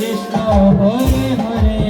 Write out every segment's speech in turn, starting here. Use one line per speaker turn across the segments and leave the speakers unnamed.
Krishna Hare Hare.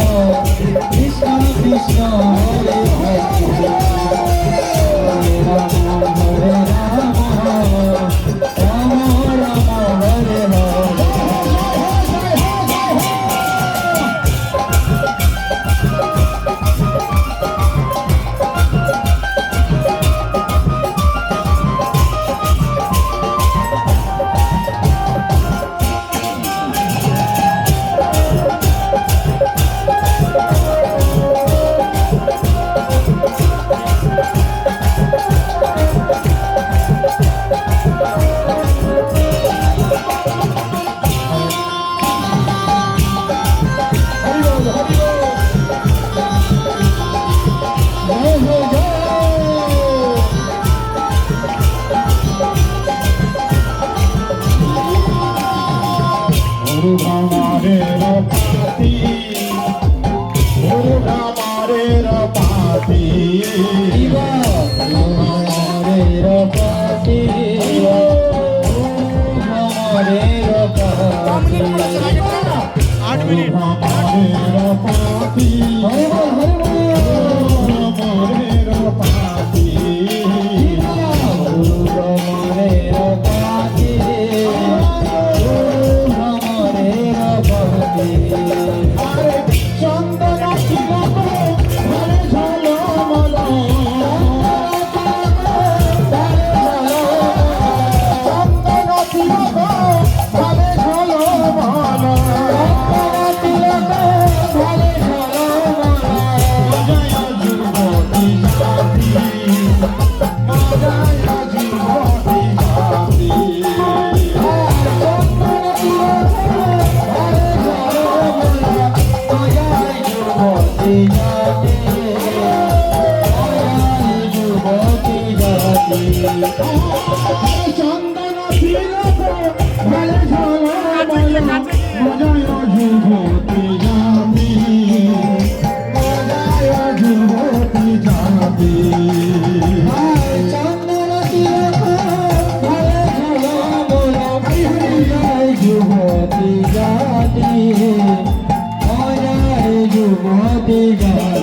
Peace, God.
রামের পাতি
ও রামের পাতি রামের Oh,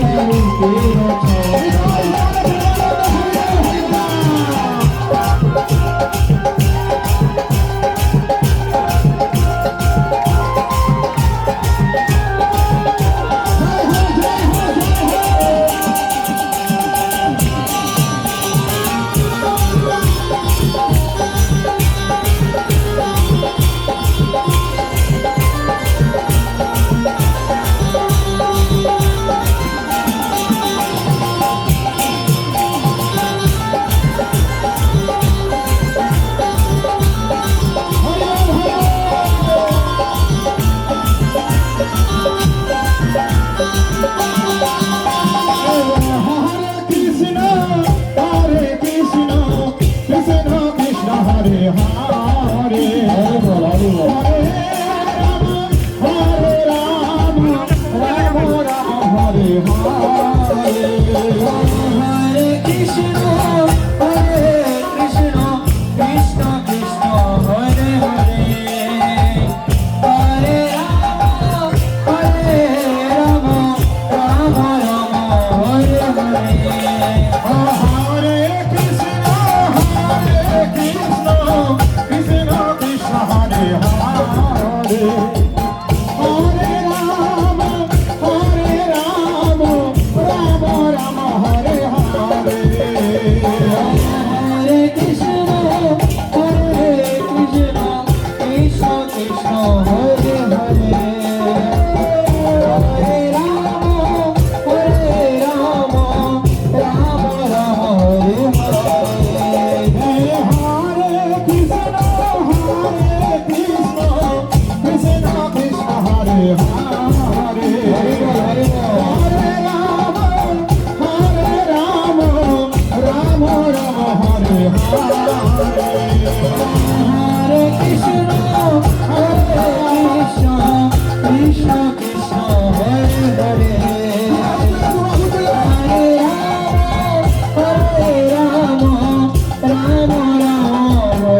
Thank
you.